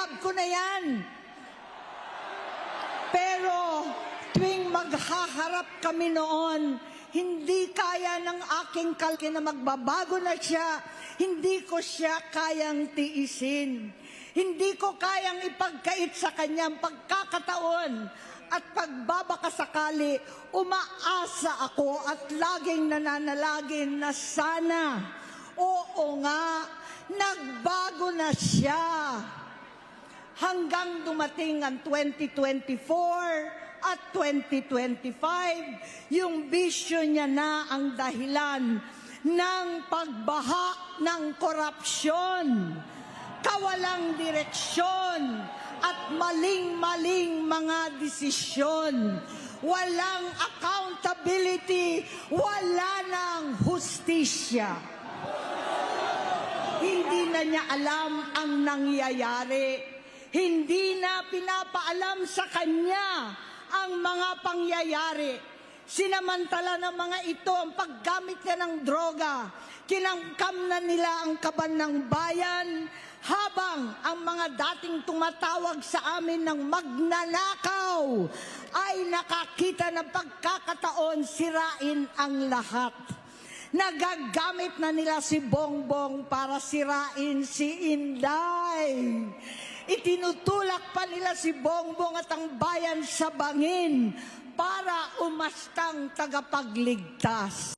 rehab ko na yan. Pero tuwing maghaharap kami noon, hindi kaya ng aking kalki na magbabago na siya. Hindi ko siya kayang tiisin. Hindi ko kayang ipagkait sa kanyang pagkakataon at pagbabakasakali, umaasa ako at laging nananalagin na sana. Oo nga, nagbago na siya hanggang dumating ang 2024 at 2025, yung bisyo niya na ang dahilan ng pagbaha ng korupsyon, kawalang direksyon, at maling-maling mga desisyon. Walang accountability, wala ng hustisya. Hindi na niya alam ang nangyayari. Hindi na pinapaalam sa kanya ang mga pangyayari. Sinamantala ng mga ito ang paggamit niya ng droga. Kinangkam na nila ang kaban ng bayan habang ang mga dating tumatawag sa amin ng magnanakaw ay nakakita ng pagkakataon sirain ang lahat. Nagagamit na nila si Bongbong para sirain si Inday. Itinutulak pa nila si Bongbong at ang bayan sa bangin para umastang tagapagligtas.